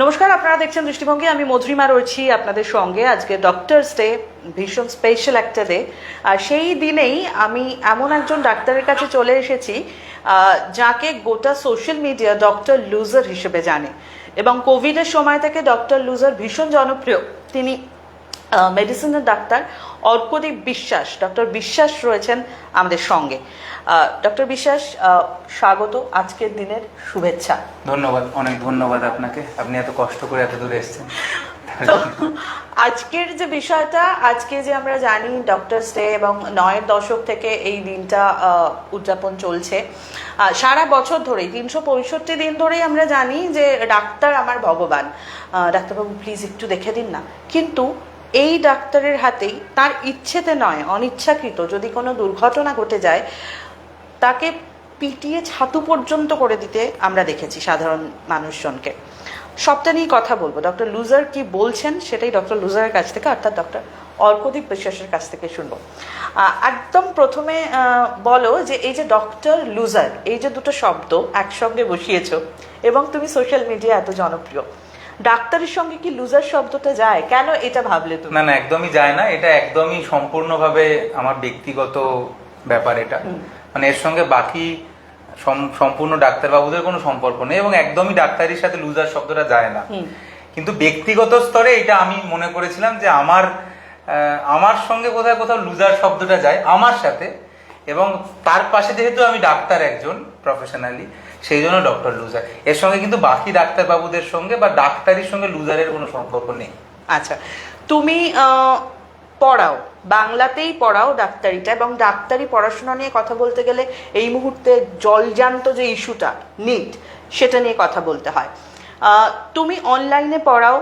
নমস্কার, আপনারা দেখছেন দৃষ্টিভঙ্গি। আমি মধুরিমা রয়েছি আপনাদের সঙ্গে। আজকে ডক্টরস ডে ভীষণ স্পেশাল একটা ডে আর সেই দিনেই আমি এমন একজন ডাক্তারের কাছে চলে এসেছি যাকে গোটা সোশ্যাল মিডিয়া ডক্টর লুজার হিসেবে জানে। এবং কোভিডের সময় থেকে ডক্টর লুজার ভীষণ জনপ্রিয়। তিনি মেডিসিনের ডাক্তার। অর্কদীপ বিশ্বাস ডক্টর বিশ্বাস রয়েছেন আমাদের সঙ্গে। ডক্টর বিশ্বাস স্বাগত আজকের দিনের শুভেচ্ছা। ধন্যবাদ অনেক ধন্যবাদ আপনাকে। আপনি এত কষ্ট করে এত দূরে এসেছেন। আজকের যে বিষয়টা আজকে যে আমরা জানি ডক্টরস ডে এবং নয়ের দশক থেকে এই দিনটা আহ, উদযাপন চলছে। সারা বছর ধরেই তিনশো পঁয়ষট্টি দিন ধরেই আমরা জানি যে ডাক্তার আমার ভগবান। ডাক্তারবাবু প্লিজ একটু দেখে দিন না। কিন্তু এই ডাক্তারের হাতেই তার ইচ্ছেতে নয়, অনিচ্ছাকৃত, যদি কোনো দুর্ঘটনা ঘটে যায়, তাকে পিটিয়ে ছাতু পর্যন্ত করে দিতে আমরা দেখেছি সাধারণ মানুষজনকে। সবটা নিয়ে কথা বলব। ডক্টর লুজার কি বলছেন সেটাই ডক্টর লুজারের কাছ থেকে, অর্থাৎ ডক্টর অর্কদীপ বিশ্বাসের কাছ থেকে শুনব। একদম প্রথমে বলো যে এই যে ডক্টর লুজার, এই যে দুটো শব্দ একসঙ্গে বসিয়েছ, এবং তুমি সোশ্যাল মিডিয়া এত জনপ্রিয় ডাক্তারের সঙ্গে কি লুজার শব্দটা যায়? কেন এটা ভাবলে তুমি? না না একদমই যায় না। এটা একদমই সম্পূর্ণভাবে আমার ব্যক্তিগত ব্যাপার এটা। মানে এর সঙ্গে বাকি সম- সম্পূর্ণ ডাক্তারবাবুদের কোনো সম্পর্ক নেই এবং একদমই ডাক্তারির সাথে লুজার শব্দটা যায় না। কিন্তু ব্যক্তিগত স্তরে এটা আমি মনে করেছিলাম যে আমার আমার সঙ্গে কোথায় কোথাও লুজার শব্দটা যায় আমার সাথে। এবং তার পাশে যেহেতু আমি ডাক্তার একজন প্রফেশনালি সেই জন্য ডক্টর লুজার এর সঙ্গে কিন্তু বাকি ডাক্তারবাবুদের সঙ্গে বা ডাক্তারির সঙ্গে লুজারের কোনো সম্পর্ক নেই। আচ্ছা তুমি পড়াও, বাংলাতেই পড়াও ডাক্তারিটা এবং ডাক্তারি পড়াশোনা নিয়ে কথা বলতে গেলে এই মুহূর্তে জলজান্ত যে ইস্যুটা নিট সেটা নিয়ে কথা বলতে হয়। তুমি অনলাইনে পড়াও,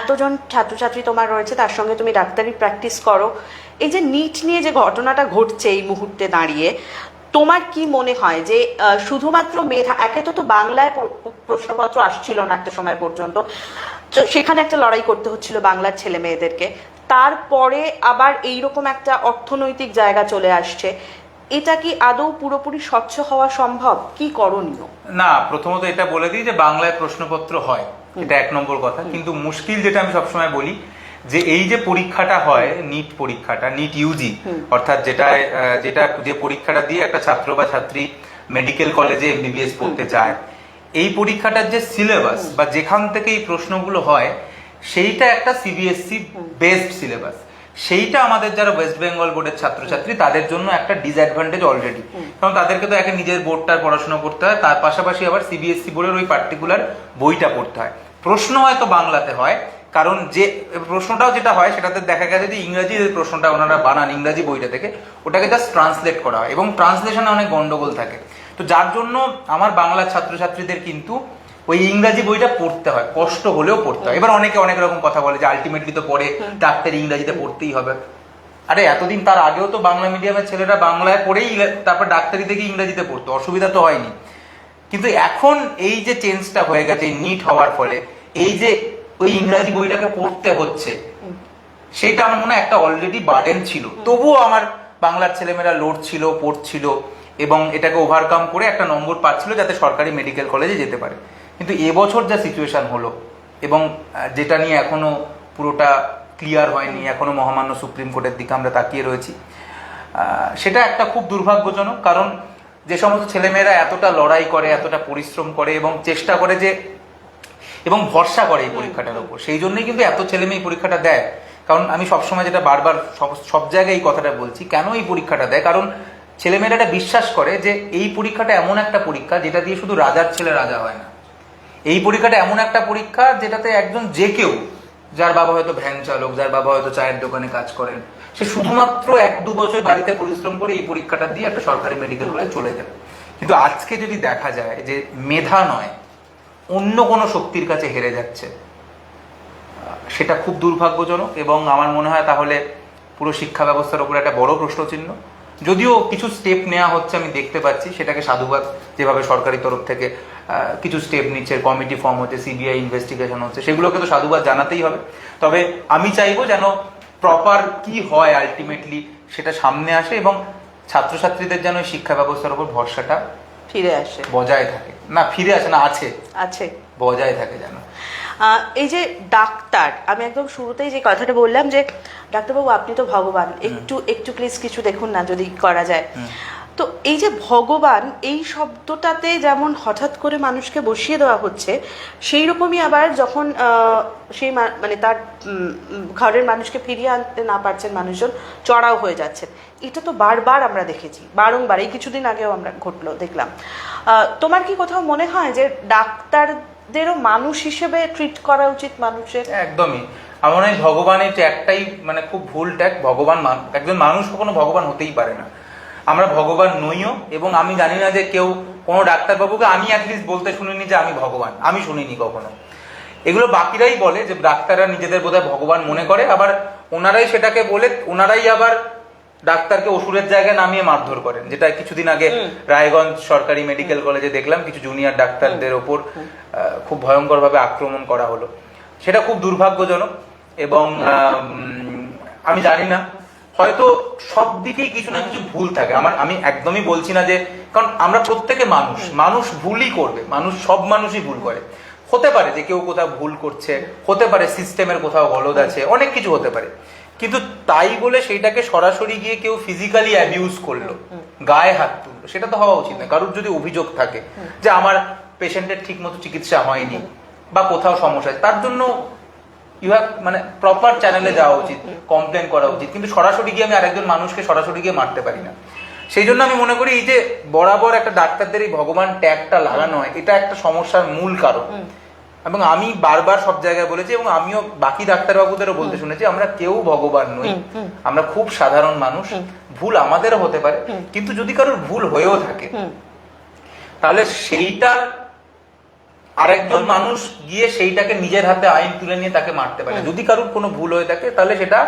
এতজন ছাত্রছাত্রী তোমার রয়েছে, তার সঙ্গে তুমি ডাক্তারি প্র্যাকটিস করো। এই যে নিট নিয়ে যে ঘটনাটা ঘটছে এই মুহূর্তে দাঁড়িয়ে তোমার কি মনে হয় যে শুধুমাত্র মেধা একে তো তো বাংলায় প্রশ্নপত্র আসছিল না একটা সময় পর্যন্ত তো সেখানে একটা লড়াই করতে হচ্ছিল বাংলার ছেলে মেয়েদেরকে তারপরে আবার এইরকম একটা অর্থনৈতিক জায়গা চলে আসছে এটা কি আদৌ পুরোপুরি স্বচ্ছ হওয়া সম্ভব? কি করণীয়? না প্রথমত এটা বলে দিই যে বাংলায় প্রশ্নপত্র হয় এটা এক নম্বর কথা কিন্তু মুশকিল যেটা আমি সবসময় বলি যে এই যে পরীক্ষাটা হয় নিট পরীক্ষাটা নিট ইউজি অর্থাৎ যেটা যেটা যে পরীক্ষাটা দিয়ে একটা ছাত্র বা ছাত্রী মেডিকেল কলেজে এমবিবিএস পড়তে চায় এই পরীক্ষাটার যে সিলেবাস বা যেখান থেকে এই প্রশ্নগুলো হয় সেইটা একটা সিবিএসসি বেসড সিলেবাস সেইটা আমাদের যারা ওয়েস্ট বেঙ্গল বোর্ডের ছাত্রছাত্রী তাদের জন্য একটা ডিসঅ্যাডভান্টেজ অলরেডি কারণ তাদেরকে তো একে নিজের বোর্ডটার পড়াশোনা করতে হয় তার পাশাপাশি আবার সিবিএসসি বোর্ডের ওই পার্টিকুলার বইটা পড়তে হয়। প্রশ্ন হয়তো বাংলাতে হয় কারণ যে প্রশ্নটাও যেটা হয় সেটাতে দেখা গেছে যে ইংরাজি যে প্রশ্নটা ওনারা বানান ইংরাজি বইটা থেকে ওটাকে জাস্ট ট্রান্সলেট করা হয় এবং ট্রান্সলেশনে অনেক গন্ডগোল থাকে। তো যার জন্য আমার বাংলার ছাত্রছাত্রীদের কিন্তু ওই ইংরাজি বইটা পড়তে হয় কষ্ট হলেও পড়তে হয়। এবার অনেকে অনেক রকম কথা বলে যে আলটিমেটলি তো পড়ে ডাক্তার ইংরাজিতে পড়তেই হবে। আরে এতদিন তার আগেও তো বাংলা মিডিয়ামের ছেলেরা বাংলায় পড়েই তারপর ডাক্তারি থেকে ইংরাজিতে পড়তো অসুবিধা তো হয়নি। কিন্তু এখন এই যে চেঞ্জটা হয়ে গেছে নিট হওয়ার ফলে এই যে ওই ইংরাজি বইটাকে পড়তে হচ্ছে। সেটা আমার মনে একটা অলরেডি বার্ডেন ছিল। তবুও আমার বাংলার ছেলেমেয়েরা লড়ছিল পড়ছিল এবং এটাকে ওভারকাম করে একটা নম্বর পাচ্ছিল যাতে সরকারি মেডিকেল কলেজে যেতে পারে। কিন্তু এবছর যা সিচুয়েশন হলো এবং যেটা নিয়ে এখনও পুরোটা ক্লিয়ার হয়নি এখনও মহামান্য সুপ্রিম কোর্টের দিকে আমরা তাকিয়ে রয়েছি সেটা একটা খুব দুর্ভাগ্যজনক কারণ যে সমস্ত ছেলেমেয়েরা এতটা লড়াই করে এতটা পরিশ্রম করে এবং চেষ্টা করে যে এবং ভরসা করে এই পরীক্ষাটার উপর। সেই জন্যই কিন্তু এত ছেলে মেয়ে পরীক্ষাটা দেয়। কারণ আমি সবসময় যেটা বারবার সব সব জায়গায় এই কথাটা বলছি, কেন এই পরীক্ষাটা দেয়? কারণ ছেলেমেয়েরা এটা বিশ্বাস করে যে এই পরীক্ষাটা এমন একটা পরীক্ষা যেটা দিয়ে শুধু রাজার ছেলে রাজা হয় না। এই পরীক্ষাটা এমন একটা পরীক্ষা যেটাতে একজন যে কেউ, যার বাবা হয়তো ভ্যান চালক, যার বাবা হয়তো চায়ের দোকানে কাজ করেন, সে শুধুমাত্র এক দু বছর বাড়িতে পরিশ্রম করে এই পরীক্ষাটা দিয়ে একটা সরকারি মেডিকেল কলেজ চলে যাবে কিন্তু আজকে যদি দেখা যায় যে মেধা নয় অন্য কোনো শক্তির কাছে হেরে যাচ্ছে। সেটা খুব দুর্ভাগ্যজনক এবং আমার মনে হয় তাহলে পুরো শিক্ষা ব্যবস্থার উপর একটা বড় প্রশ্নচিহ্ন। যদিও কিছু স্টেপ নেওয়া হচ্ছে, আমি দেখতে পাচ্ছি, সেটাকে সাধুবাদ যেভাবে সরকারি তরফ থেকে কিছু স্টেপ নিচ্ছে কমিটি ফর্ম হচ্ছে সিবিআই ইনভেস্টিগেশন হচ্ছে, সেগুলোকে তো সাধুবাদ জানাতেই হবে। তবে আমি চাইব যেন প্রপার কি হয় আলটিমেটলি সেটা সামনে আসে এবং ছাত্রছাত্রীদের যেন শিক্ষা ব্যবস্থার উপর ভরসাটা ফিরে আসে। বজায় থাকে। না ফিরে আসে না আছে। আছে। বজায় থাকে যেন। আহ, এই যে ডাক্তার আমি একদম শুরুতেই যে কথাটা বললাম যে ডাক্তারবাবু আপনি তো ভগবান। একটু একটু প্লিজ কিছু দেখুন না যদি করা যায়। তো এই যে ভগবান, এই শব্দটাতে যেমন হঠাৎ করে মানুষকে বসিয়ে দেওয়া হচ্ছে, সেই রকমই আবার যখন সেই মানে তার ঘরের মানুষকে ফিরিয়ে আনতে না পারছেন মানুষজন, চড়াও হয়ে যাচ্ছেন। এটা তো বারবার আমরা দেখেছি, বারংবার। এই কিছুদিন আগেও আমরা ঘটলো, দেখলাম। তোমার কি কোথাও মনে হয় যে ডাক্তারদেরও মানুষ হিসেবে ট্রিট করা উচিত মানুষের? একদমই। আমার ভগবান এই মানে খুব ভুল ট্যাগ ভগবান একজন মানুষ কখনো ভগবান হতেই পারে না। আমরা ভগবান নইও এবং আমি জানি না যে কেউ কোনো ডাক্তারবাবুকে আমি অ্যাটলিস্ট বলতে শুনিনি যে আমি ভগবান। আমি শুনিনি কখনো। এগুলো বাকিরাই বলে যে ডাক্তাররা নিজেদের বোধহয় ভগবান মনে করে আবার ওনারাই সেটাকে বলে ওনারাই আবার ডাক্তারকে ওষুধের জায়গায় নামিয়ে মারধর করেন যেটা কিছুদিন আগে রায়গঞ্জ সরকারি মেডিকেল কলেজে দেখলাম কিছু জুনিয়র ডাক্তারদের ওপর খুব ভয়ঙ্করভাবে আক্রমণ করা হলো। সেটা খুব দুর্ভাগ্যজনক এবং আমি জানি না হয়তো সব দিকেই কিছু না কিছু ভুল থাকে। আমার আমি একদমই বলছি না যে কারণ আমরা প্রত্যেকে মানুষ। মানুষ ভুলই করবে। মানুষ সব মানুষই ভুল করে। হতে পারে যে কেউ কোথাও ভুল করছে। হতে পারে সিস্টেমের কোথাও গলদ আছে। অনেক কিছু হতে পারে। কিন্তু তাই বলে সেইটাকে সরাসরি গিয়ে কেউ ফিজিক্যালি অ্যাবিউজ করল, গায়ে হাত তুললো, সেটা তো হওয়া উচিত না কারোর যদি অভিযোগ থাকে যে আমার পেশেন্টের ঠিক মতো চিকিৎসা হয়নি বা কোথাও সমস্যা তার জন্য ইউ হ্যাভ মানে প্রপার চ্যানেলে যাওয়া উচিত কমপ্লেন করা উচিত। কিন্তু সরাসরি গিয়ে আমি আরেকজন মানুষকে সরাসরি গিয়ে মারতে পারি না। সেই জন্য আমি মনে করি এই যে বরাবর একটা ডাক্তারদের এই ভগবান ট্যাগটা লাগানো হয় এটা একটা সমস্যার মূল কারণ। এবং আমি বারবার সব জায়গায় বলেছি এবং আমিও বাকি ডাক্তারবাবুদেরও বলতে শুনেছি আমরা কেউ ভগবান নই। আমরা খুব সাধারণ মানুষ ভুল আমাদেরও হতে পারে। কিন্তু যদি কারোর ভুল হয়েও থাকে তাহলে সেইটা আরেকজন মানুষ গিয়ে সেইটাকে নিজের হাতে আইন তুলে নিয়ে তাকে মারতে পারে। যদি কারুর কোনো ভুল হয়ে থাকে তাহলে সেটা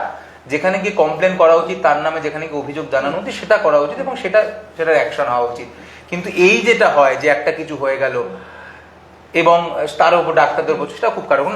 যেখানে গিয়ে কমপ্লেন করা উচিত তার নামে যেখানে গিয়ে অভিযোগ জানানো উচিত সেটা করা উচিত এবং সেটা সেটার অ্যাকশন হওয়া উচিত। কিন্তু এই যেটা হয় যে একটা কিছু হয়ে গেল এবং তার উপর ডাক্তারদের উপর সেটা খুব কারণ।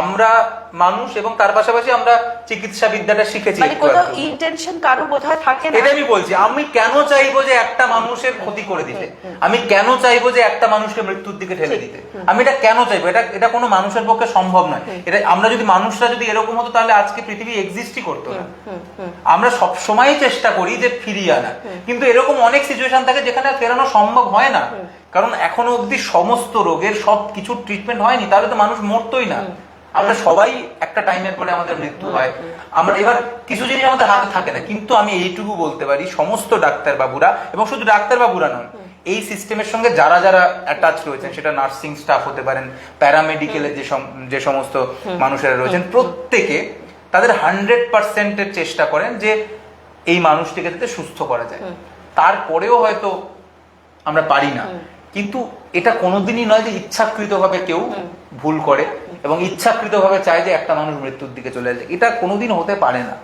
আমরা মানুষ এবং তার পাশাপাশি আমরা চিকিৎসা বিদ্যাটা শিখেছি মানে কোথাও ইন্টেনশন কারও বোধহয় থাকে না। এটা আমি বলছি আমি কেন চাইব যে একটা মানুষের ক্ষতি করে দিতে? আমি কেন চাইব যে একটা মানুষকে মৃত্যুর দিকে ঠেলে দিতে? আমি এটা কেন চাইব? এটা এটা কোনো মানুষের পক্ষে সম্ভব নয়। এটা আমরা যদি মানুষরা যদি এরকম হতো তাহলে আজকে পৃথিবী এক্সিস্টই করতো না। আমরা সব সময় চেষ্টা করি যে ফিরিয়ে আনা। কিন্তু এরকম অনেক সিচুয়েশন থাকে যেখানে ফেরানো সম্ভব হয় না। কারণ এখনও অবধি সমস্ত রোগের সব কিছু ট্রিটমেন্ট হয়নি তাহলে তো মানুষ মরতোই না। আমরা সবাই একটা টাইমের পরে আমাদের মৃত্যু হয়। আমরা এবার কিছু জিনিস আমাদের হাতে থাকে না কিন্তু আমি এইটুকু বলতে পারি সমস্ত ডাক্তার বাবুরা এবং শুধু ডাক্তার বাবুরা নন এই সিস্টেমের সঙ্গে যারা যারা অ্যাটাচ রয়েছেন সেটা নার্সিং স্টাফ হতে পারেন প্যারামেডিকেলের যে যে সমস্ত মানুষেরা রয়েছেন প্রত্যেকে তাদের হান্ড্রেড পার্সেন্টের চেষ্টা করেন যে এই মানুষটিকে যাতে সুস্থ করা যায়। তারপরেও হয়তো আমরা পারি না। কিন্তু এটা কোনোদিনই নয় যে ইচ্ছাকৃতভাবে কেউ ভুল করে। এবং ইচ্ছাকৃতভাবে চায় যে একটা মানুষ মৃত্যুর দিকে চলে যায়। এটা কোনোদিন হতে পারে না।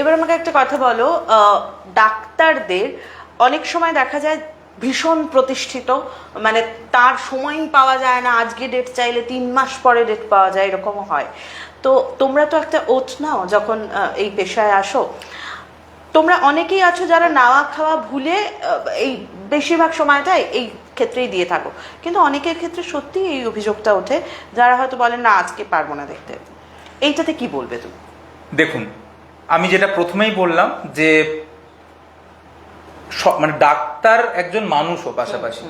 এবার আমাকে একটা কথা বলো ডাক্তারদের অনেক সময় দেখা যায় ভীষণ প্রতিষ্ঠিত মানে তার সময়ই পাওয়া যায় না, আজকে ডেট চাইলে তিন মাস পরে ডেট পাওয়া যায়, এরকমও হয়। তো তোমরা তো একটা ওত নাও যখন এই পেশায় আসো। তোমরা অনেকেই আছো যারা নাওয়া খাওয়া ভুলে এই বেশিরভাগ সময়টাই এই ক্ষেত্রেই দিয়ে থাকো। কিন্তু অনেকের ক্ষেত্রে সত্যি এই অভিযোগটা ওঠে যারা হয়তো বলেন না আজকে পারব না দেখতে। এইটাতে কি বলবে তুমি? দেখুন আমি যেটা প্রথমেই বললাম যে মানে ডাক্তার একজন মানুষও পাশাপাশি।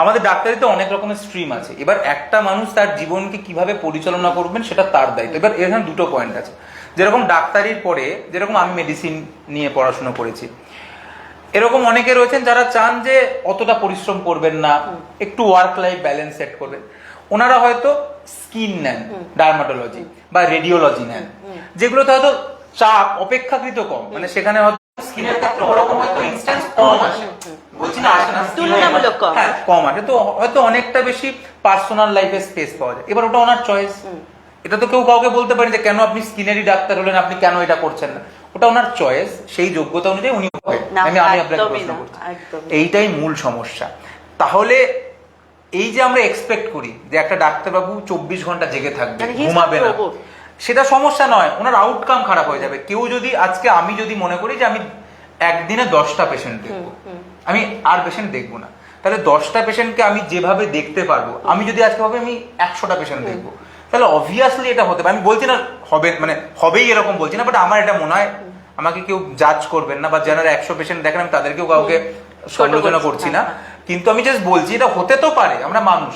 আমাদের ডাক্তারিতে অনেক রকমের স্ট্রিম আছে। এবার একটা মানুষ তার জীবনকে কীভাবে পরিচালনা করবেন সেটা তার দায়িত্ব। এবার এখানে দুটো পয়েন্ট আছে। যেরকম ডাক্তারির পরে যেরকম আমি মেডিসিন নিয়ে পড়াশোনা করেছি এরকম অনেকে রয়েছেন যারা চান যে অতটা পরিশ্রম করবেন না একটু ওয়ার্ক লাইফ ব্যালেন্স সেট করবেন। ওনারা হয়তো স্কিন নেন ডার্মাটোলজি বা রেডিওলজি নেন যেগুলোতে হয়তো চাপ অপেক্ষাকৃত কম। মানে সেখানে হয়তো স্কিনের ক্ষেত্রে ওরকম হয়তো ইনস্ট্যান্স কম আসে। বলছি না আসে না তুলনামূলক কম। কম আসে। তো হয়তো অনেকটা বেশি পার্সোনাল লাইফে স্পেস পাওয়া যায়। এবার ওটা ওনার চয়েস এটা তো কেউ কাউকে বলতে পারেন যে কেন আপনি স্কিনেরই ডাক্তার হলেন? আপনি কেন এটা করছেন না? ওটা ওনার চয়েস সেই যোগ্যতা অনুযায়ী উনি আমি আমি আপনাকে প্রশ্ন করছি। এইটাই মূল সমস্যা। তাহলে এই যে আমরা এক্সপেক্ট করি যে একটা ডাক্তারবাবু চব্বিশ ঘণ্টা জেগে থাকবে মানে ঘুমাবে না। সেটা সমস্যা নয় ওনার আউটকাম খারাপ হয়ে যাবে। কেউ যদি আজকে আমি যদি মনে করি যে আমি একদিনে দশটা পেশেন্ট দেখব আমি আর পেশেন্ট দেখব না। তাহলে দশটা পেশেন্টকে আমি যেভাবে দেখতে পারব আমি যদি আজকে ভাবে আমি একশোটা পেশেন্ট দেখব তাহলে অবভিয়াসলি এটা হতে পারে। আমি বলছি না হবে মানে হবেই এরকম বলছি না বাট আমার এটা মনে হয় আমাকে কেউ জাজ করবেন না বা যারা একশো পেশেন্ট দেখেন আমি তাদেরকেও কাউকে সমালোচনা করছি না। কিন্তু আমি জাস্ট বলছি এটা হতে তো পারে আমরা মানুষ।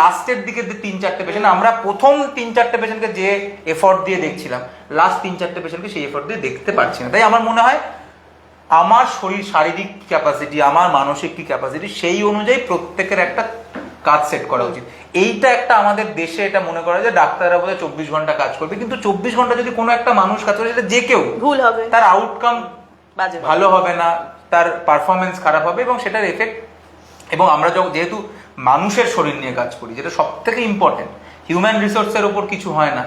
লাস্টের দিকে যে তিন চারটে পেশেন্ট আমরা প্রথম তিন চারটে পেশেন্টকে যে এফর্ট দিয়ে দেখছিলাম লাস্ট তিন চারটে পেশেন্টকে সেই এফর্ট দিয়ে দেখতে পারছি না। তাই আমার মনে হয় আমার শরীর শারীরিক ক্যাপাসিটি আমার মানসিক কি ক্যাপাসিটি সেই অনুযায়ী প্রত্যেকের একটা কাজ সেট করা উচিত। এইটা একটা আমাদের দেশে এটা মনে করা যায় ডাক্তাররা বোধহয় চব্বিশ ঘণ্টা কাজ করবে। কিন্তু চব্বিশ ঘণ্টা যদি কোনো একটা মানুষ কাজ করে সেটা যে কেউ ভুল হবে। তার আউটকাম ভালো হবে না তার পারফরমেন্স খারাপ হবে এবং সেটার এফেক্ট এবং আমরা যখন যেহেতু মানুষের শরীর নিয়ে কাজ করি যেটা সব থেকে ইম্পর্টেন্ট হিউম্যান রিসোর্সের ওপর কিছু হয় না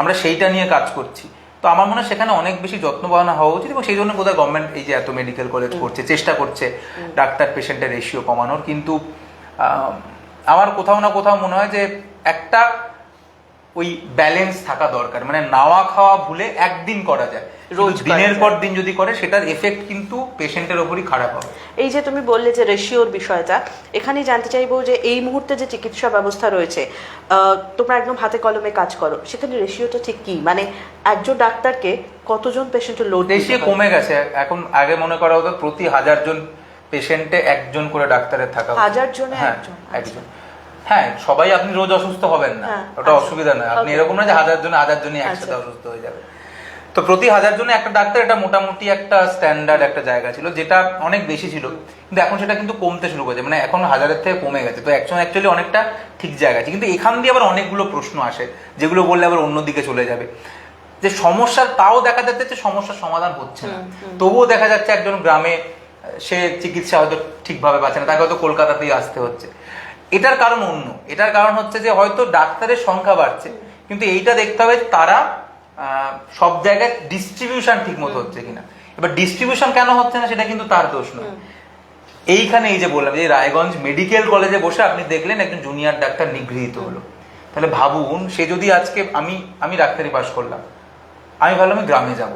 আমরা সেইটা নিয়ে কাজ করছি। তো আমার মনে হয় সেখানে অনেক বেশি যত্ন যত্নবাহনা হওয়া উচিত এবং সেই জন্য বোধহয় গভর্নমেন্ট এই যে এত মেডিকেল কলেজ করছে চেষ্টা করছে ডাক্তার পেশেন্টের রেশিও কমানোর। কিন্তু আমার কোথাও না কোথাও মনে হয় যে একটা ওই ব্যালেন্স থাকা দরকার। মানে নাওয়া খাওয়া ভুলে একদিন করা যায়। রোজ দিনের পর দিন যদি করে সেটার এফেক্ট কিন্তু পেশেন্টের ওপরই খারাপ হবে। এই যে তুমি বললে যে রেশিওর বিষয়টা এখানেই জানতে চাইব যে এই মুহূর্তে যে চিকিৎসা ব্যবস্থা রয়েছে তোমরা একদম হাতে কলমে কাজ করো সেখানে রেশিওটা ঠিক কি? মানে একজন ডাক্তারকে কতজন পেশেন্টের লোড দেশে কমে গেছে। এখন আগে মনে করা হতো প্রতি হাজার জন পেশেন্টে একজন করে ডাক্তারের থাকা হাজার জনে হ্যাঁ, একজন, একজন। হ্যাঁ সবাই আপনি রোজ অসুস্থ হবেন না। হ্যাঁ, ওটা আচ্ছা। অসুবিধা নয়। আপনি এরকম না যে হাজার জনে হাজার জনে একসাথে আচ্ছা। অসুস্থ হয়ে যাবে। তো প্রতি হাজার জনে একটা ডাক্তার এটা মোটামুটি একটা স্ট্যান্ডার্ড একটা জায়গা ছিল যেটা অনেক বেশি ছিল। কিন্তু এখন সেটা কিন্তু কমতে শুরু করেছে। মানে এখন হাজারের থেকে কমে গেছে। তো একজন অ্যাকচুয়ালি অনেকটা ঠিক জায়গা আছে। কিন্তু এখান দিয়ে আবার অনেকগুলো প্রশ্ন আসে যেগুলো বললে আবার অন্যদিকে চলে যাবে। যে সমস্যার তাও দেখা যাচ্ছে যে সমস্যার সমাধান হচ্ছে না। তবুও দেখা যাচ্ছে একজন গ্রামে সে চিকিৎসা হয়তো ঠিকভাবে পাচ্ছে না তাকে হয়তো কলকাতাতেই আসতে হচ্ছে। এটার কারণ অন্য। এটার কারণ হচ্ছে যে হয়তো ডাক্তারের সংখ্যা বাড়ছে কিন্তু এইটা দেখতে হবে তারা সব জায়গায় ডিস্ট্রিবিউশন ঠিক মতো হচ্ছে কিনা। এবার ডিস্ট্রিবিউশন কেন হচ্ছে না সেটা কিন্তু তার দোষ নয়। এইখানে এই যে বললাম যে রায়গঞ্জ মেডিকেল কলেজে বসে আপনি দেখলেন একজন জুনিয়র ডাক্তার নিগৃহীত হলো। তাহলে ভাবুন সে যদি আজকে আমি আমি ডাক্তারি পাশ করলাম আমি ভাবলাম আমি গ্রামে যাব।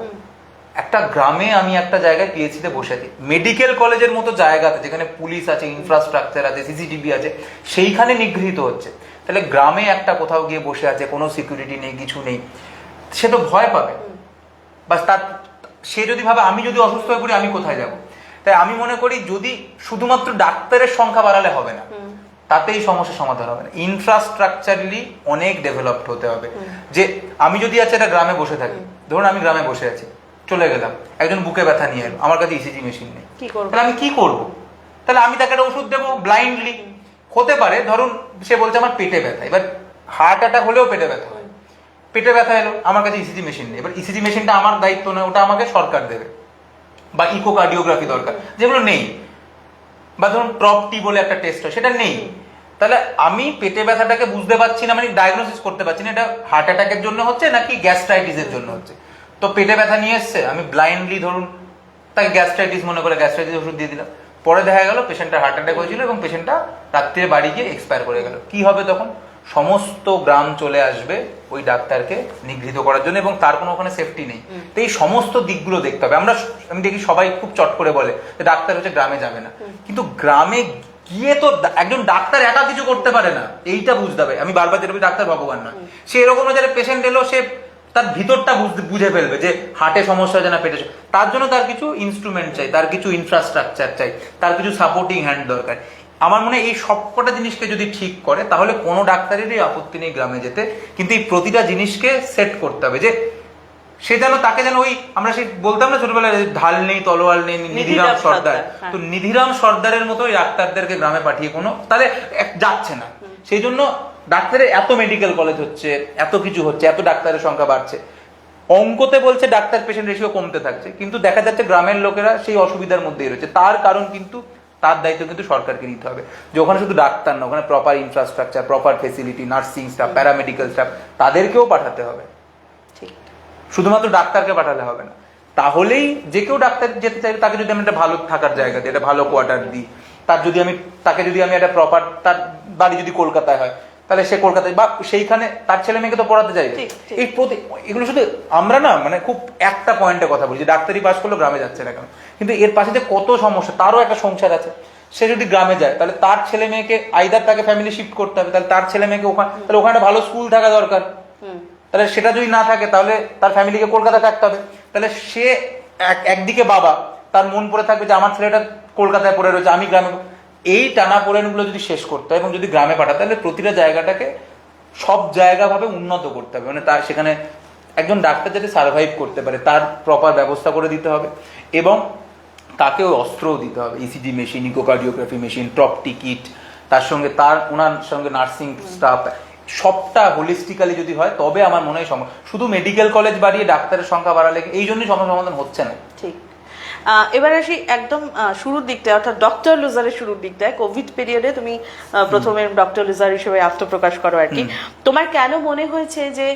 একটা গ্রামে আমি একটা জায়গায় পিএইচডিতে বসে আছি। মেডিকেল কলেজের মতো জায়গাতে যেখানে পুলিশ আছে ইনফ্রাস্ট্রাকচার আছে সিসিটিভি আছে সেইখানে নিগৃহীত হচ্ছে। তাহলে গ্রামে একটা কোথাও গিয়ে বসে আছে কোনো সিকিউরিটি নেই কিছু নেই সে তো ভয় পাবে। বাস তার সে যদি ভাবে আমি যদি অসুস্থ হয়ে পড়ি আমি কোথায় যাব? তাই আমি মনে করি যদি শুধুমাত্র ডাক্তারের সংখ্যা বাড়ালে হবে না তাতেই সমস্যার সমাধান হবে না। ইনফ্রাস্ট্রাকচারলি অনেক ডেভেলপড হতে হবে। যে আমি যদি আছে একটা গ্রামে বসে থাকি। ধরুন আমি গ্রামে বসে আছি। চলে গেলাম। একজন বুকে ব্যথা নিয়ে এলো। আমার কাছে ইসিজি মেশিন নেই। তাহলে আমি কি করব? তাহলে আমি তাকে একটা ওষুধ দেবো ব্লাইন্ডলি হতে পারে ধরুন সে বলছে আমার পেটে ব্যথা। এবার হার্ট অ্যাটাক হলেও পেটে ব্যথা হয়। পেটে ব্যথা এলো আমার কাছে ইসিজি মেশিন নেই। এবার ইসিজি মেশিনটা আমার দায়িত্ব নয় ওটা আমাকে সরকার দেবে। বা ইকোকার্ডিওগ্রাফি দরকার। যেগুলো নেই। বা ধরুন ট্রপটি বলে একটা টেস্ট হয় সেটা নেই। তাহলে আমি পেটে ব্যথাটাকে বুঝতে পারছি না মানে ডায়াগনোসিস করতে পারছি না এটা হার্ট অ্যাটাকের জন্য হচ্ছে নাকি গ্যাস্ট্রাইটিসের জন্য হচ্ছে? তো পেটে ব্যথা নিয়ে এসছে আমি ব্লাইন্ডলি ধরুন তাকে গ্যাস্ট্রাইটিস মনে করে গ্যাস্ট্রাইটিস ওষুধ দিয়ে দিলাম। পরে দেখা গেল পেশেন্টটা হার্ট অ্যাটাক হয়েছিল এবং পেশেন্টটা রাত্রে বাড়ি গিয়ে এক্সপায়ার করে গেল। কি হবে তখন? সমস্ত গ্রাম চলে আসবে ওই ডাক্তারকে নিগৃহীত করার জন্য এবং তার কোনো ওখানে সেফটি নেই। তো এই সমস্ত দিকগুলো দেখতে হবে। আমরা আমি দেখি সবাই খুব চট করে বলে যে ডাক্তার হচ্ছে গ্রামে যাবে না। কিন্তু গ্রামে গিয়ে তো একজন ডাক্তার একা কিছু করতে পারে না। এইটা বুঝতে হবে। আমি বারবার যেটা ডাক্তার ভগবান নয়। সে এরকম যারা পেশেন্ট এলো সে তার ভিতরটা বুঝে ফেলবে যে হার্টে সমস্যা হচ্ছে না পেটে তার জন্য তার কিছু ইনস্ট্রুমেন্ট চাই তার কিছু ইনফ্রাস্ট্রাকচার চাই তার কিছু সাপোর্টিং হ্যান্ড দরকার। আমার মনে হয় এই সবকটা জিনিসকে যদি ঠিক করে তাহলে কোনো ডাক্তারেরই আপত্তি নেই গ্রামে যেতে। কিন্তু এই প্রতিটা জিনিসকে সেট করতে হবে যে সে যেন তাকে যেন ওই আমরা সেই বলতাম না ছোটবেলায় ঢাল নেই তলোয়ার নেই নিধিরাম সর্দার। হ্যাঁ। তো নিধিরাম সর্দারের মতো ওই ডাক্তারদেরকে গ্রামে পাঠিয়ে কোনো তাহলে যাচ্ছে না। সেই জন্য ডাক্তারের এত মেডিকেল কলেজ হচ্ছে এত কিছু হচ্ছে এত ডাক্তারের সংখ্যা বাড়ছে। অঙ্কতে বলছে ডাক্তার পেশেন্ট রেশিও কমতে থাকছে কিন্তু দেখা যাচ্ছে গ্রামের লোকেরা সেই অসুবিধার মধ্যেই রয়েছে। তার কারণ কিন্তু তার দায়িত্ব কিন্তু সরকারকে নিতে হবে। যে ওখানে শুধু ডাক্তার না ওখানে proper infrastructure proper facility nursing staff paramedical staff তাদেরকেও পাঠাতে হবে। ঠিক। শুধুমাত্র ডাক্তারকে পাঠালে হবে না। তাহলেই যে কেউ ডাক্তার যেতে চাইবে তাকে যদি আমি একটা ভালো থাকার জায়গা দিই একটা ভালো কোয়ার্টার দিই তার যদি আমি তাকে যদি আমি একটা প্রপার তার বাড়ি যদি কলকাতায় হয় তাহলে সে কলকাতায় বা সেইখানে তার ছেলে মেয়েকে তো পড়াতে চাইবে। এই প্রতি এগুলো শুধু আমরা না মানে খুব একটা পয়েন্টে কথা বলছি ডাক্তারি পাস করল গ্রামে যাচ্ছে না কেন? কিন্তু এর পাশে যে কত সমস্যা তারও একটা সংসার আছে। সে যদি গ্রামে যায় তাহলে তার ছেলে মেয়েকে আইদার তাকে ফ্যামিলি শিফট করতে হবে তাহলে তার ছেলে মেয়েকে ওখানে তাহলে ওখানে ভালো স্কুল থাকা দরকার। তাহলে সেটা যদি না থাকে তাহলে তার ফ্যামিলিকে কলকাতা থাকতে হবে। তাহলে সে এক একদিকে বাবা তার মন পড়ে থাকবে যে আমার ছেলেটা কলকাতায় পড়ে রয়েছে আমি গ্রামে এই টানা পোড়েনগুলো যদি শেষ করতে হয় এবং যদি গ্রামে পাঠাতে তাহলে প্রতিটা জায়গাটাকে সব জায়গাভাবে উন্নত করতে হবে। মানে তার সেখানে একজন ডাক্তার যাতে সার্ভাইভ করতে পারে, তার প্রপার ব্যবস্থা করে দিতে হবে এবং তাকে ওই অস্ত্রও দিতে হবে। ECG machine echocardiography machine top ticket তার সঙ্গে তার ওনার সঙ্গে নার্সিং স্টাফ সবটা হোলিস্টিক্যালি যদি হয়, তবে আমার মনে হয় শুধু মেডিকেল কলেজ বাড়িয়ে ডাক্তারের সংখ্যা বাড়ালে এই জন্যই সমস্যা সমাধান হচ্ছে না। ঠিক। এবার আসি একদম শুরুর দিকটায় অর্থাৎ ডক্টর লুজারের শুরুর দিকটায়। কোভিড পিরিয়ডে তুমি প্রথমে ডক্টর লুজার হিসেবে আত্মপ্রকাশ করো আর কি। তোমার কেন মনে হয়েছে যে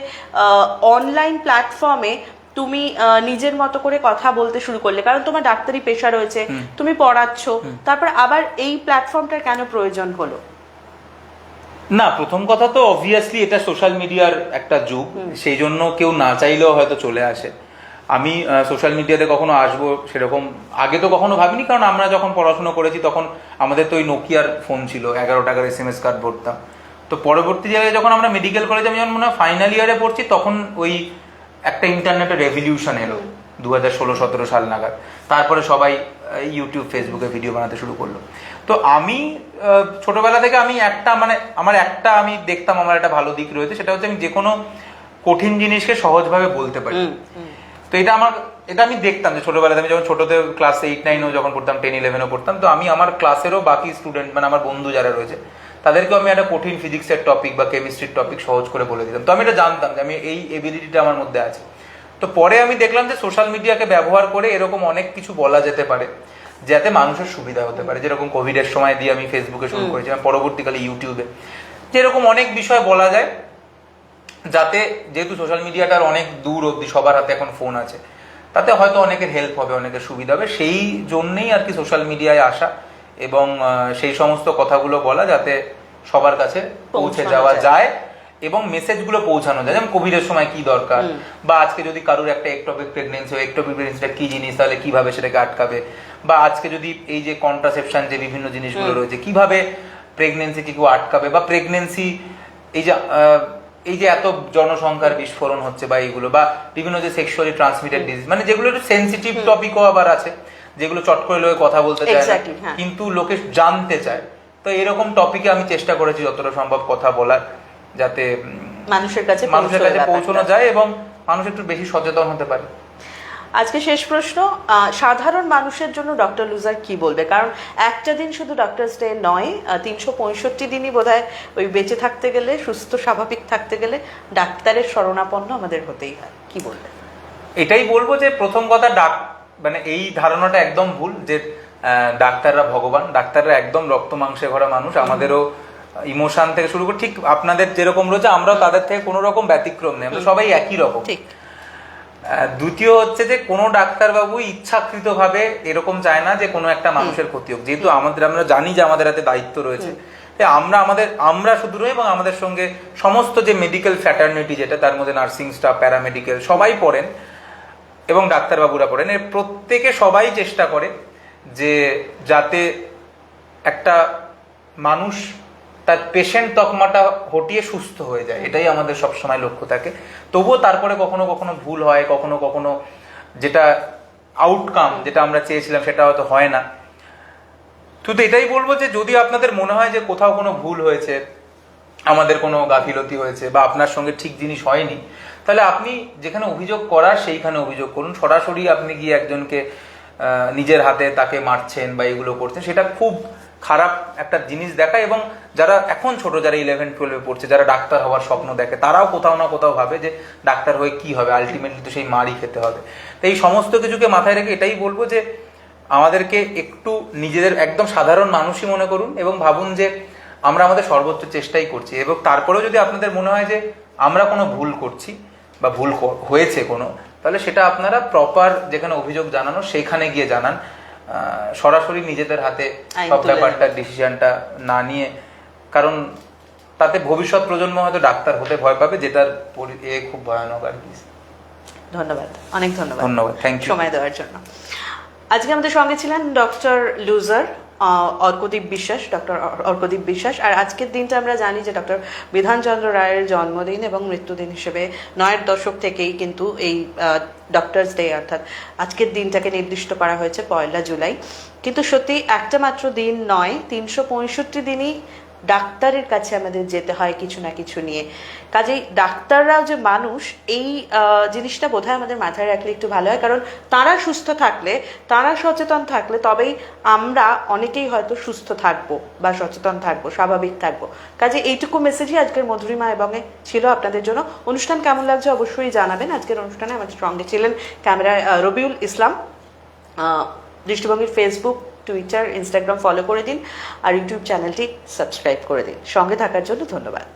অনলাইন প্ল্যাটফর্মে তুমি নিজের মতো করে কথা বলতে শুরু করলে? কারণ তোমার ডাক্তারি পেশা রয়েছে তুমি পড়াচ্ছ তারপর আবার এই প্ল্যাটফর্মটার কেন প্রয়োজন হলো? না প্রথম কথা তো অবভিয়াসলি এটা সোশ্যাল মিডিয়ার একটা যুগ। সেই জন্য কেউ না চাইলেও হয়তো চলে আসে। আমি সোশ্যাল মিডিয়াতে কখনো আসব সেরকম, আগে তো কখনো ভাবিনি, কারণ আমরা যখন পড়াশোনা করেছি তখন আমাদের তো ওই নোকিয়ার ফোন ছিল, এগারো টাকার এস এম এস কার্ড ভরতাম। তো পরবর্তী জায়গায় যখন আমরা মেডিকেল কলেজে আমি যখন মনে হয় ফাইনাল ইয়ারে পড়ছি, তখন ওই একটা ইন্টারনেটের রেভলিউশন এলো দু হাজার ষোলো, সতেরো সাল নাগাদ। তারপরে সবাই ইউটিউব ফেসবুকে ভিডিও বানাতে শুরু করল। তো আমি ছোটবেলা থেকে আমি একটা মানে আমার একটা আমি দেখতাম, আমার একটা ভালো দিক রয়েছে, সেটা হচ্ছে আমি যে কোনো কঠিন জিনিসকে সহজভাবে বলতে পারি। তো এটা আমার এটা আমি দেখতাম যে ছোটবেলাতে আমি যখন ছোটতে ক্লাস এইট নাইনও যখন পড়তাম টেন ইলেভেনও পড়তাম তো আমি আমার ক্লাসেরও বাকি স্টুডেন্ট মানে আমার বন্ধু যারা রয়েছে তাদেরকেও আমি একটা কঠিন ফিজিক্সের টপিক বা কেমিস্ট্রির টপিক সহজ করে বলে দিতাম। তো আমি এটা জানতাম যে আমি এই এবিলিটিটা আমার মধ্যে আছে। তো পরে আমি দেখলাম যে সোশ্যাল মিডিয়াকে ব্যবহার করে এরকম অনেক কিছু বলা যেতে পারে যাতে মানুষের সুবিধা হতে পারে। যেরকম কোভিডের সময় দিয়ে আমি ফেসবুকে শুরু করেছিলাম পরবর্তীকালে ইউটিউবে যেরকম অনেক বিষয় বলা যায় যাতে যেহেতু সোশ্যাল মিডিয়াটার অনেক দূর অবধি সবার হাতে এখন ফোন আছে তাতে হয়তো অনেকের হেল্প হবে অনেকের সুবিধা হবে। সেই জন্যেই আর কি সোশ্যাল মিডিয়ায় আসা এবং সেই সমস্ত কথাগুলো বলা যাতে সবার কাছে পৌঁছে যাওয়া যায়। এবং মেসেজগুলো পৌঁছানো যায়। যেমন কোভিডের সময় কি দরকার? বা আজকে যদি কারোর একটা একটপিক প্রেগনেন্সি হয় একটপিক প্রেগনেন্সিটা কি জিনিস? তাহলে কীভাবে সেটাকে আটকাবে? বা আজকে যদি এই যে কন্ট্রাসেপশন যে বিভিন্ন জিনিসগুলো রয়েছে কীভাবে প্রেগনেন্সি কি কেউ আটকাবে? বা প্রেগনেন্সি এই যে এই যে এত জনসংখ্যার বিস্ফোরণ হচ্ছে বা এইগুলো বা বিভিন্ন যে সেক্সুয়ালি ট্রান্সমিটেড ডিজিজ মানে যেগুলো একটু সেন্সিটিভ টপিকও আবার আছে যেগুলো চট করে লোকে কথা বলতে চায় না হ্যাঁ। কিন্তু লোকে জানতে চায়। তো এরকম টপিকে আমি চেষ্টা করেছি যতটা সম্ভব কথা বলার যাতে মানুষের কাছে মানুষের কাছে পৌঁছানো যায় এবং মানুষ একটু বেশি সচেতন হতে পারে। আজকে শেষ প্রশ্ন সাধারণ মানুষের জন্য ডক্টর লুজার কি বলবে? কারণ একটা দিন শুধু ডক্টর ডে নয় তিনশো পঁয়ষট্টি দিনই বোধহয় ওই বেঁচে থাকতে গেলে সুস্থ স্বাভাবিক থাকতে গেলে ডাক্তারের শরণাপন্ন আমাদের হতেই হয়। কি বলবে? এটাই বলব যে প্রথম কথা ডাক মানে এই ধারণাটা একদম ভুল যে ডাক্তাররা ভগবান ডাক্তাররা একদম রক্ত মাংসে ভরা মানুষ আমাদেরও ইমোশন থেকে শুরু করে ঠিক আপনাদের যেরকম রয়েছে আমরাও তাদের থেকে কোনো রকম ব্যতিক্রম নেই আমরা সবাই একই রকম। ঠিক। দ্বিতীয় হচ্ছে যে কোনো ডাক্তারবাবু ইচ্ছাকৃতভাবে এরকম চায় না যে কোনো একটা মানুষের ক্ষতি হোক। যেহেতু আমাদের আমরা জানি যে আমাদের হাতে দায়িত্ব রয়েছে। তাই আমরা আমাদের আমরা শুধু নই এবং আমাদের সঙ্গে সমস্ত যে মেডিকেল ফ্যাটার্নিটি যেটা তার মধ্যে নার্সিং স্টাফ প্যারামেডিক্যাল সবাই পড়েন এবং ডাক্তারবাবুরা পড়েন এর প্রত্যেকে সবাই চেষ্টা করে যে যাতে একটা মানুষ তার পেশেন্ট তকমাটা হটিয়ে সুস্থ হয়ে যায়, এটাই আমাদের সবসময় লক্ষ্য থাকে। তবুও তারপরে কখনো কখনো ভুল হয়, কখনো কখনো যেটা আউটকাম যেটা আমরা চেয়েছিলাম সেটা হয়তো হয় না। শুধু এটাই বলব যে যদি আপনাদের মনে হয় যে কোথাও কোনো ভুল হয়েছে, আমাদের কোনো গাফিলতি হয়েছে বা আপনার সঙ্গে ঠিক জিনিস হয়নি, তাহলে আপনি যেখানে অভিযোগ করার সেইখানে অভিযোগ করুন। সরাসরি আপনি গিয়ে একজনকে নিজের হাতে তাকে মারছেন বা এগুলো করছেন, সেটা খুব খারাপ একটা জিনিস দেখায় এবং যারা এখন ছোট, যারা ইলেভেন টুয়েলভে পড়ছে, যারা ডাক্তার হওয়ার স্বপ্ন দেখে, তারাও কোথাও না কোথাও ভাবে যে ডাক্তার হয়ে কি হবে আলটিমেটলি তো সেই মারই খেতে হবে। তো এই সমস্ত কিছুকে মাথায় রেখে এটাই বলব যে আমাদেরকে একটু নিজেদের একদম সাধারণ মানুষই মনে করুন এবং ভাবুন যে আমরা আমাদের সর্বোচ্চ চেষ্টাই করছি। এবং তারপরেও যদি আপনাদের মনে হয় যে আমরা কোনো ভুল করছি বা ভুল হয়েছে কোনো, তাহলে সেটা আপনারা প্রপার যেখানে অভিযোগ জানানো সেইখানে গিয়ে জানান। সরাসরি নিজেদের হাতে সব ব্যাপারটা ডিসিশনটা না নিয়ে কারণ তাতে ভবিষ্যৎ প্রজন্ম হয়তো ডাক্তার হতে ভয় পাবে যেটার এ খুব ভয়ানক আর কি। ধন্যবাদ। অনেক ধন্যবাদ। ধন্যবাদ থ্যাংক ইউ সময় দেওয়ার জন্য। আজকে আমাদের সঙ্গে ছিলেন ডক্টর লুজার অর্কদীপ বিশ্বাস, ডক্টর অর্কদীপ বিশ্বাস। আর আজকের দিনটা আমরা জানি যে ডক্টর বিধানচন্দ্র রায়ের জন্মদিন এবং মৃত্যুদিন হিসেবে নয়ের দশক থেকেই কিন্তু এই ডক্টরস ডে অর্থাৎ আজকের দিনটাকে নির্দিষ্ট করা হয়েছে পয়লা জুলাই। কিন্তু সত্যি একটা মাত্র দিন নয়, তিনশো পঁয়ষট্টি দিনই ডাক্তারের কাছে আমাদের যেতে হয় কিছু না কিছু নিয়ে। কাজেই ডাক্তাররাও যে মানুষ, এই জিনিসটা বোধহয় আমাদের মাথায় রাখলে একটু ভালো হয়। কারণ তারা সুস্থ থাকলে, তারা সচেতন থাকলে তবেই আমরা অনেকেই হয়তো সুস্থ থাকব বা সচেতন থাকব, স্বাভাবিক থাকব। কাজে এইটুকু মেসেজই আজকের মধুরিমা এবং ছিল আপনাদের জন্য। অনুষ্ঠান কেমন লাগছে অবশ্যই জানাবেন। আজকের অনুষ্ঠানে আমাদের সঙ্গে ছিলেন ক্যামেরায় রবিউল ইসলাম। দৃষ্টিভঙ্গির ফেসবুক টুইটার ইনস্টাগ্রাম ফলো করে দিন আর ইউটিউব চ্যানেলটি সাবস্ক্রাইব করে দিন। সঙ্গে থাকার জন্য ধন্যবাদ।